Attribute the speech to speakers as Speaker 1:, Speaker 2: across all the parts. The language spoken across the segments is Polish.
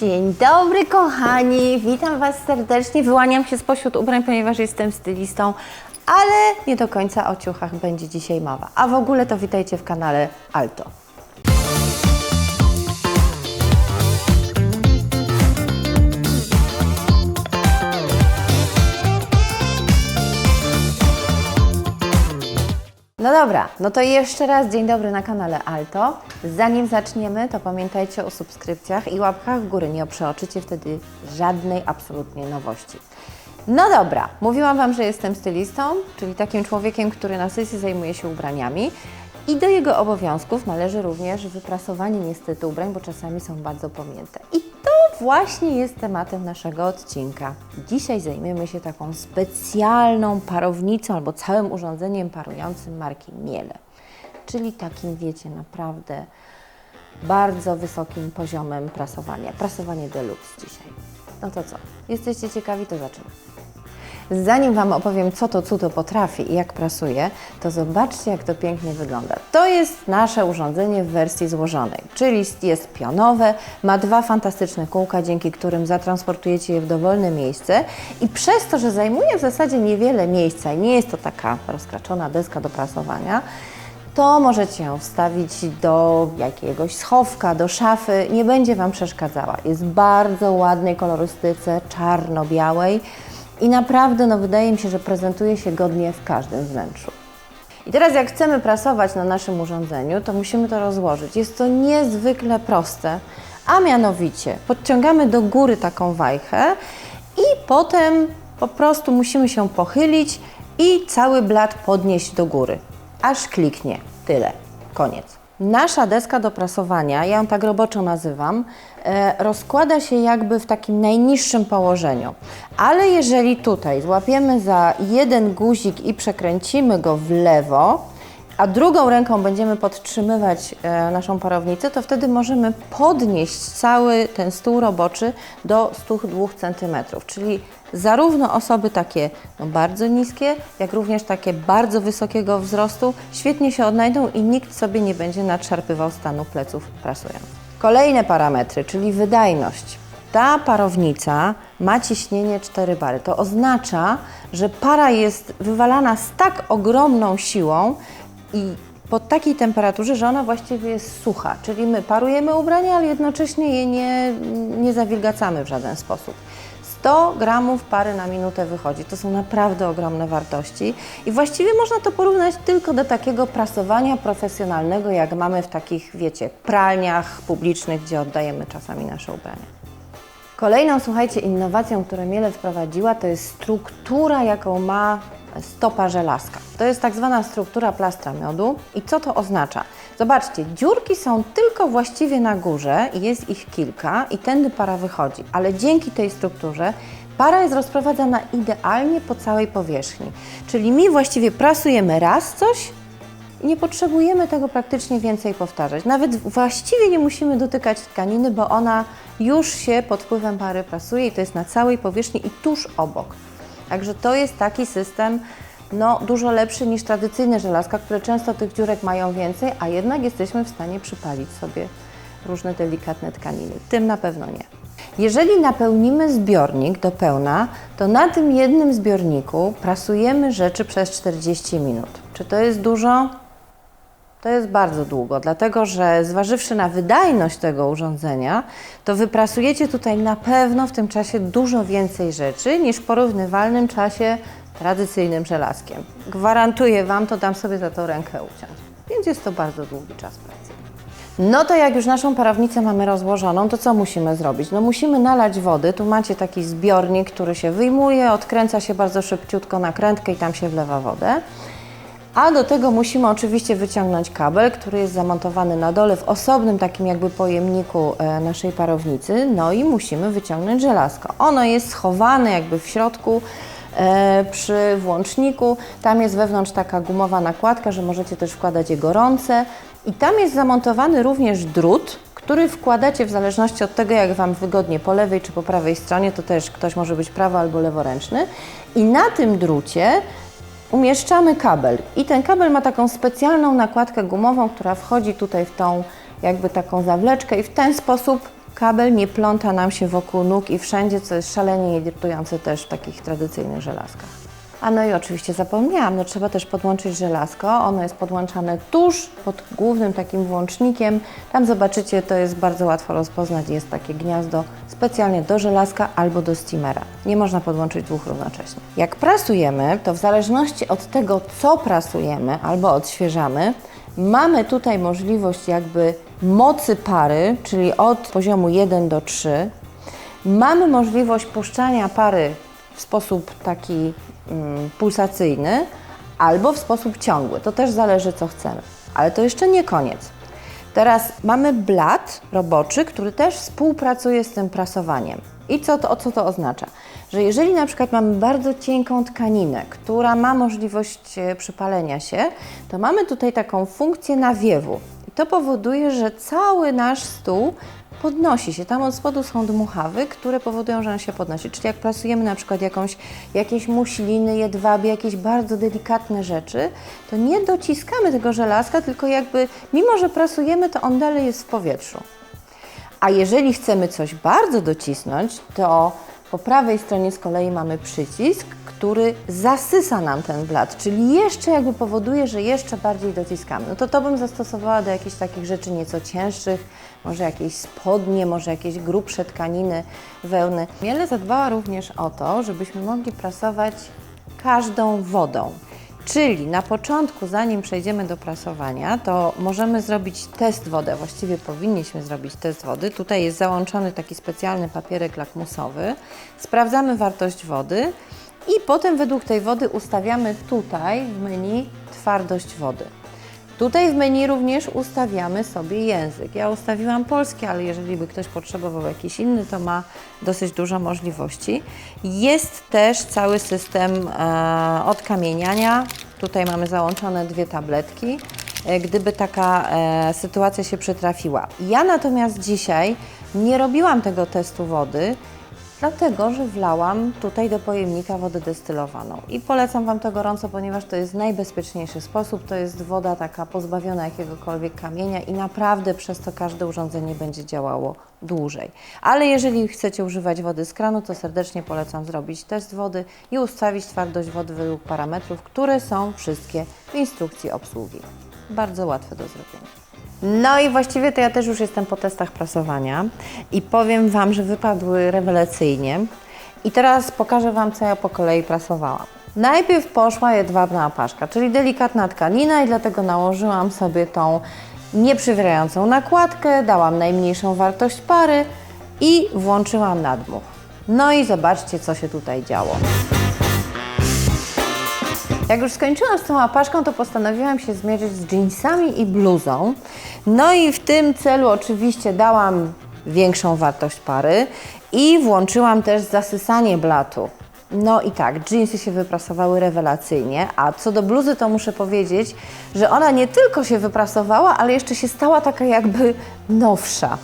Speaker 1: Dzień dobry kochani, witam Was serdecznie. Wyłaniam się spośród ubrań, ponieważ jestem stylistą, ale nie do końca o ciuchach będzie dzisiaj mowa. A w ogóle to witajcie w kanale Alto. No dobra, no to jeszcze raz dzień dobry na kanale Alto. Zanim zaczniemy, to pamiętajcie o subskrypcjach i łapkach w górę. Nie przeoczycie wtedy żadnej absolutnie nowości. No dobra, mówiłam Wam, że jestem stylistą, czyli takim człowiekiem, który na sesji zajmuje się ubraniami. I do jego obowiązków należy również wyprasowanie niestety ubrań, bo czasami są bardzo pomięte. I to właśnie jest tematem naszego odcinka. Dzisiaj zajmiemy się taką specjalną parownicą albo całym urządzeniem parującym marki Miele. Czyli takim, wiecie, naprawdę bardzo wysokim poziomem prasowania. Prasowanie deluxe dzisiaj. No to co? Jesteście ciekawi? To zaczynamy. Zanim Wam opowiem, co to cudo potrafi i jak prasuje, to zobaczcie, jak to pięknie wygląda. To jest nasze urządzenie w wersji złożonej, czyli jest pionowe, ma dwa fantastyczne kółka, dzięki którym zatransportujecie je w dowolne miejsce i przez to, że zajmuje w zasadzie niewiele miejsca i nie jest to taka rozkraczona deska do prasowania, to możecie ją wstawić do jakiegoś schowka, do szafy, nie będzie Wam przeszkadzała. Jest bardzo ładnej kolorystyce, czarno-białej i naprawdę no, wydaje mi się, że prezentuje się godnie w każdym wnętrzu. I teraz jak chcemy prasować na naszym urządzeniu, to musimy to rozłożyć. Jest to niezwykle proste, a mianowicie podciągamy do góry taką wajchę i potem po prostu musimy się pochylić i cały blat podnieść do góry, aż kliknie. Tyle. Koniec. Nasza deska do prasowania, ja ją tak roboczo nazywam, e, rozkłada się jakby w takim najniższym położeniu. Ale jeżeli tutaj złapiemy za jeden guzik i przekręcimy go w lewo, a drugą ręką będziemy podtrzymywać e, naszą parownicę, to wtedy możemy podnieść cały ten stół roboczy do 102 cm. Czyli zarówno osoby takie no, bardzo niskie, jak również takie bardzo wysokiego wzrostu świetnie się odnajdą i nikt sobie nie będzie nadszarpywał stanu pleców prasując. Kolejne parametry, czyli wydajność. Ta parownica ma ciśnienie 4 bary. To oznacza, że para jest wywalana z tak ogromną siłą i po takiej temperaturze, że ona właściwie jest sucha. Czyli my parujemy ubrania, ale jednocześnie je nie, nie zawilgacamy w żaden sposób. 100 gramów pary na minutę wychodzi. To są naprawdę ogromne wartości i właściwie można to porównać tylko do takiego prasowania profesjonalnego, jak mamy w takich, wiecie, pralniach publicznych, gdzie oddajemy czasami nasze ubrania. Kolejną, słuchajcie, innowacją, którą Miele wprowadziła, to jest struktura, jaką ma stopa żelazka. To jest tak zwana struktura plastra miodu. I co to oznacza? Zobaczcie, dziurki są tylko właściwie na górze jest ich kilka i tędy para wychodzi, ale dzięki tej strukturze para jest rozprowadzana idealnie po całej powierzchni. Czyli my właściwie prasujemy raz coś, nie potrzebujemy tego praktycznie więcej powtarzać. Nawet właściwie nie musimy dotykać tkaniny, bo ona już się pod wpływem pary prasuje i to jest na całej powierzchni i tuż obok. Także to jest taki system no, dużo lepszy niż tradycyjne żelazka, które często tych dziurek mają więcej, a jednak jesteśmy w stanie przypalić sobie różne delikatne tkaniny. Tym na pewno nie. Jeżeli napełnimy zbiornik do pełna, to na tym jednym zbiorniku prasujemy rzeczy przez 40 minut. Czy to jest dużo? To jest bardzo długo, dlatego że zważywszy na wydajność tego urządzenia, to wyprasujecie tutaj na pewno w tym czasie dużo więcej rzeczy niż w porównywalnym czasie tradycyjnym żelazkiem. Gwarantuję Wam, to dam sobie za to rękę uciąć. Więc jest to bardzo długi czas pracy. No to jak już naszą parownicę mamy rozłożoną, to co musimy zrobić? No musimy nalać wody. Tu macie taki zbiornik, który się wyjmuje, odkręca się bardzo szybciutko nakrętkę i tam się wlewa wodę. A do tego musimy oczywiście wyciągnąć kabel, który jest zamontowany na dole w osobnym takim jakby pojemniku e, naszej parownicy. No i musimy wyciągnąć żelazko. Ono jest schowane jakby w środku e, przy włączniku. Tam jest wewnątrz taka gumowa nakładka, że możecie też wkładać je gorące. I tam jest zamontowany również drut, który wkładacie w zależności od tego, jak Wam wygodnie po lewej czy po prawej stronie, to też ktoś może być prawo albo leworęczny. I na tym drucie umieszczamy kabel i ten kabel ma taką specjalną nakładkę gumową, która wchodzi tutaj w tą jakby taką zawleczkę i w ten sposób kabel nie pląta nam się wokół nóg i wszędzie, co jest szalenie irytujące też w takich tradycyjnych żelazkach. A no i oczywiście zapomniałam, no trzeba też podłączyć żelazko. Ono jest podłączane tuż pod głównym takim włącznikiem. Tam zobaczycie, to jest bardzo łatwo rozpoznać. Jest takie gniazdo specjalnie do żelazka albo do steamera. Nie można podłączyć dwóch równocześnie. Jak prasujemy, to w zależności od tego, co prasujemy albo odświeżamy, mamy tutaj możliwość jakby mocy pary, czyli od poziomu 1 do 3. Mamy możliwość puszczania pary w sposób taki pulsacyjny albo w sposób ciągły. To też zależy, co chcemy. Ale to jeszcze nie koniec. Teraz mamy blat roboczy, który też współpracuje z tym prasowaniem. I co to, co to oznacza? Że jeżeli na przykład mamy bardzo cienką tkaninę, która ma możliwość e, przypalenia się, to mamy tutaj taką funkcję nawiewu. I to powoduje, że cały nasz stół podnosi się. Tam od spodu są dmuchawy, które powodują, że on się podnosi. Czyli jak prasujemy na przykład jakąś, jakieś muśliny, jedwabie, jakieś bardzo delikatne rzeczy, to nie dociskamy tego żelazka, tylko jakby mimo, że prasujemy, to on dalej jest w powietrzu. A jeżeli chcemy coś bardzo docisnąć, to po prawej stronie z kolei mamy przycisk, który zasysa nam ten blat, czyli jeszcze jakby powoduje, że jeszcze bardziej dociskamy. No to to bym zastosowała do jakichś takich rzeczy nieco cięższych, może jakieś spodnie, może jakieś grubsze tkaniny, wełny. Miele zadbała również o to, żebyśmy mogli prasować każdą wodą. Czyli na początku, zanim przejdziemy do prasowania, to możemy zrobić test wody. Właściwie powinniśmy zrobić test wody. Tutaj jest załączony taki specjalny papierek lakmusowy. Sprawdzamy wartość wody i potem według tej wody ustawiamy tutaj w menu twardość wody. Tutaj w menu również ustawiamy sobie język. Ja ustawiłam polski, ale jeżeli by ktoś potrzebował jakiś inny, to ma dosyć dużo możliwości. Jest też cały system e, odkamieniania. Tutaj mamy załączone dwie tabletki, e, gdyby taka e, sytuacja się przytrafiła. Ja natomiast dzisiaj nie robiłam tego testu wody, Dlatego, że wlałam tutaj do pojemnika wodę destylowaną i polecam Wam to gorąco, ponieważ to jest najbezpieczniejszy sposób. To jest woda taka pozbawiona jakiegokolwiek kamienia i naprawdę przez to każde urządzenie będzie działało dłużej. Ale jeżeli chcecie używać wody z kranu, to serdecznie polecam zrobić test wody i ustawić twardość wody według parametrów, które są wszystkie w instrukcji obsługi. Bardzo łatwe do zrobienia. No i właściwie to ja też już jestem po testach prasowania i powiem Wam, że wypadły rewelacyjnie. I teraz pokażę Wam, co ja po kolei prasowałam. Najpierw poszła jedwabna opaszka, czyli delikatna tkanina i dlatego nałożyłam sobie tą nieprzywierającą nakładkę, dałam najmniejszą wartość pary i włączyłam nadmuch. No i zobaczcie, co się tutaj działo. Jak już skończyłam z tą apaszką, to postanowiłam się zmierzyć z jeansami i bluzą. No i w tym celu oczywiście dałam większą wartość pary i włączyłam też zasysanie blatu. No i tak, jeansy się wyprasowały rewelacyjnie, a co do bluzy to muszę powiedzieć, że ona nie tylko się wyprasowała, ale jeszcze się stała taka jakby nowsza.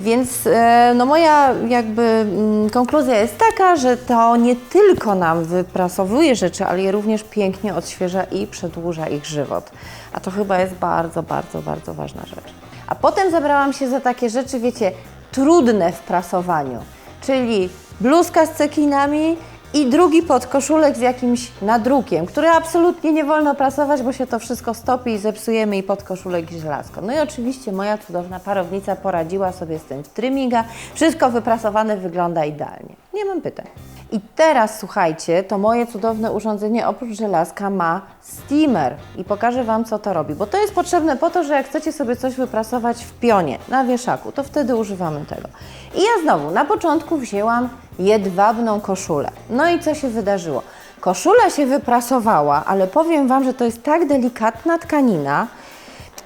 Speaker 1: Więc e, no moja jakby mm, konkluzja jest taka, że to nie tylko nam wyprasowuje rzeczy, ale je również pięknie odświeża i przedłuża ich żywot. A to chyba jest bardzo, bardzo, bardzo ważna rzecz. A potem zabrałam się za takie rzeczy, wiecie, trudne w prasowaniu, czyli bluzka z cekinami i drugi podkoszulek z jakimś nadrukiem, który absolutnie nie wolno prasować, bo się to wszystko stopi i zepsujemy i podkoszulek i żelazko. No i oczywiście moja cudowna parownica poradziła sobie z tym w tryminga. Wszystko wyprasowane wygląda idealnie. Nie mam pytań. I teraz słuchajcie, to moje cudowne urządzenie oprócz żelazka ma steamer i pokażę Wam co to robi, bo to jest potrzebne po to, że jak chcecie sobie coś wyprasować w pionie, na wieszaku, to wtedy używamy tego. I ja znowu na początku wzięłam jedwabną koszulę. No i co się wydarzyło? Koszula się wyprasowała, ale powiem Wam, że to jest tak delikatna tkanina,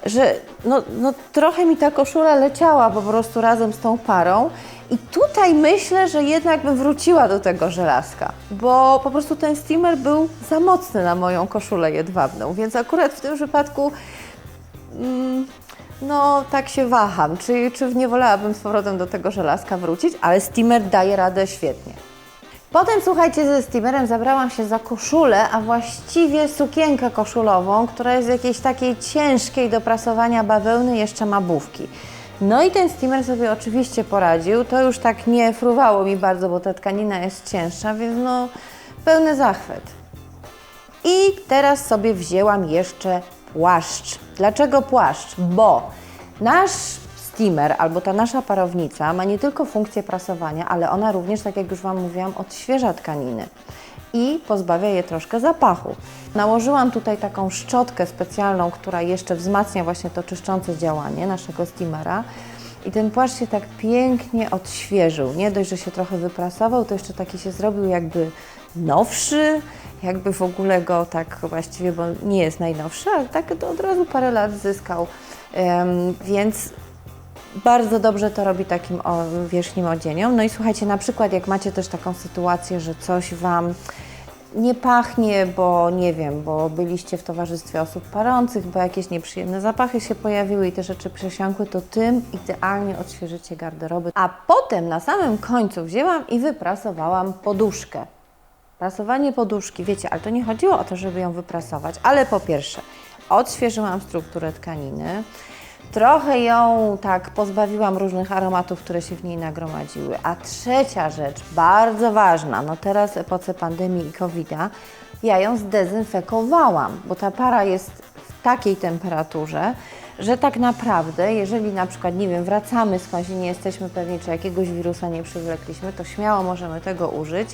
Speaker 1: że no, no trochę mi ta koszula leciała po prostu razem z tą parą i tutaj myślę, że jednak bym wróciła do tego żelazka, bo po prostu ten steamer był za mocny na moją koszulę jedwabną, więc akurat w tym przypadku mm, no tak się waham, czy, czy nie wolałabym z powrotem do tego żelazka wrócić, ale steamer daje radę świetnie. Potem słuchajcie, ze steamerem zabrałam się za koszulę, a właściwie sukienkę koszulową, która jest jakiejś takiej ciężkiej do prasowania bawełny, jeszcze ma bówki. No i ten steamer sobie oczywiście poradził. To już tak nie fruwało mi bardzo, bo ta tkanina jest cięższa, więc no pełny zachwyt. I teraz sobie wzięłam jeszcze płaszcz. Dlaczego płaszcz? Bo nasz steamer albo ta nasza parownica ma nie tylko funkcję prasowania, ale ona również, tak jak już Wam mówiłam, odświeża tkaniny i pozbawia je troszkę zapachu. Nałożyłam tutaj taką szczotkę specjalną, która jeszcze wzmacnia właśnie to czyszczące działanie naszego steamera. I ten płaszcz się tak pięknie odświeżył. Nie dość, że się trochę wyprasował, to jeszcze taki się zrobił jakby nowszy, jakby w ogóle go tak właściwie, bo nie jest najnowszy, ale tak od razu parę lat zyskał. Em, więc bardzo dobrze to robi takim o, wierzchnim odzieniom. No i słuchajcie, na przykład jak macie też taką sytuację, że coś Wam nie pachnie, bo nie wiem, bo byliście w towarzystwie osób parących, bo jakieś nieprzyjemne zapachy się pojawiły i te rzeczy przesiąkły, to tym idealnie odświeżycie garderoby. A potem na samym końcu wzięłam i wyprasowałam poduszkę. Prasowanie poduszki, wiecie, ale to nie chodziło o to, żeby ją wyprasować, ale po pierwsze, odświeżyłam strukturę tkaniny, trochę ją tak pozbawiłam różnych aromatów, które się w niej nagromadziły. A trzecia rzecz, bardzo ważna, no teraz w epoce pandemii i COVID-a, ja ją zdezynfekowałam, bo ta para jest w takiej temperaturze, że tak naprawdę, jeżeli na przykład, nie wiem, wracamy skądś i nie jesteśmy pewni, czy jakiegoś wirusa nie przywlekliśmy, to śmiało możemy tego użyć.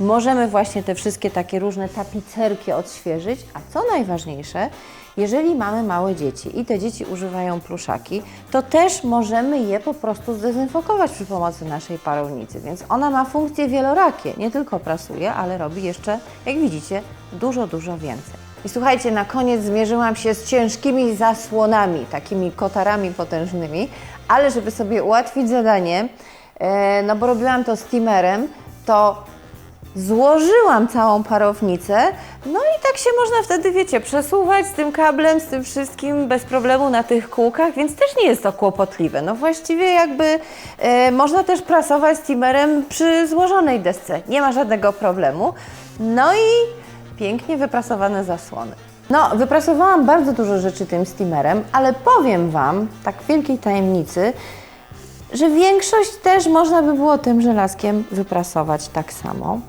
Speaker 1: Możemy właśnie te wszystkie takie różne tapicerki odświeżyć, a co najważniejsze, jeżeli mamy małe dzieci i te dzieci używają pluszaki, to też możemy je po prostu zdezynfekować przy pomocy naszej parownicy, więc ona ma funkcje wielorakie, nie tylko prasuje, ale robi jeszcze, jak widzicie, dużo, dużo więcej. I słuchajcie, na koniec zmierzyłam się z ciężkimi zasłonami, takimi kotarami potężnymi, ale żeby sobie ułatwić zadanie, e, no bo robiłam to steamerem, to złożyłam całą parownicę, no i tak się można wtedy, wiecie, przesuwać z tym kablem, z tym wszystkim bez problemu na tych kółkach, więc też nie jest to kłopotliwe. No właściwie jakby e, można też prasować steamerem przy złożonej desce, nie ma żadnego problemu. No i pięknie wyprasowane zasłony. No, wyprasowałam bardzo dużo rzeczy tym steamerem, ale powiem Wam, tak wielkiej tajemnicy, że większość też można by było tym żelazkiem wyprasować tak samo.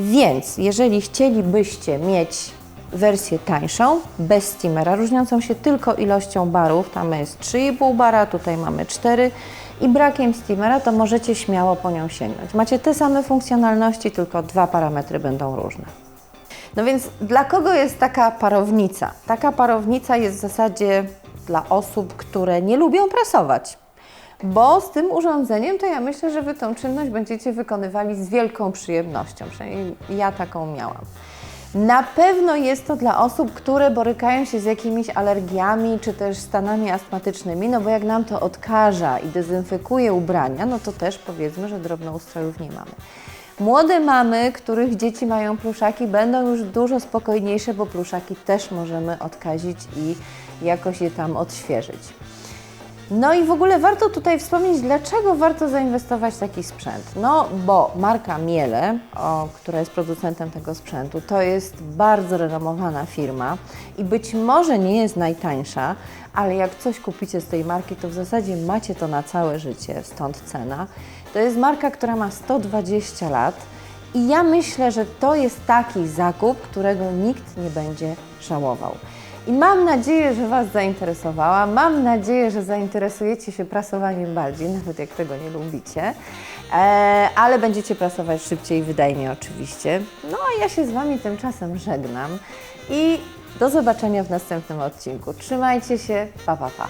Speaker 1: Więc jeżeli chcielibyście mieć wersję tańszą, bez steamera, różniącą się tylko ilością barów, tam jest 3,5 bara, tutaj mamy 4 i brakiem steamera, to możecie śmiało po nią sięgnąć. Macie te same funkcjonalności, tylko dwa parametry będą różne. No więc dla kogo jest taka parownica? Taka parownica jest w zasadzie dla osób, które nie lubią prasować. Bo z tym urządzeniem to ja myślę, że Wy tą czynność będziecie wykonywali z wielką przyjemnością. Przynajmniej ja taką miałam. Na pewno jest to dla osób, które borykają się z jakimiś alergiami czy też stanami astmatycznymi, no bo jak nam to odkaża i dezynfekuje ubrania, no to też powiedzmy, że drobnoustrojów nie mamy. Młode mamy, których dzieci mają pluszaki, będą już dużo spokojniejsze, bo pluszaki też możemy odkazić i jakoś je tam odświeżyć. No i w ogóle warto tutaj wspomnieć, dlaczego warto zainwestować w taki sprzęt. No, bo marka Miele, o, która jest producentem tego sprzętu, to jest bardzo renomowana firma i być może nie jest najtańsza, ale jak coś kupicie z tej marki, to w zasadzie macie to na całe życie, stąd cena. To jest marka, która ma 120 lat i ja myślę, że to jest taki zakup, którego nikt nie będzie żałował. I mam nadzieję, że Was zainteresowała. Mam nadzieję, że zainteresujecie się prasowaniem bardziej, nawet jak tego nie lubicie. E, ale będziecie prasować szybciej i wydajniej oczywiście. No a ja się z Wami tymczasem żegnam i do zobaczenia w następnym odcinku. Trzymajcie się, pa pa pa.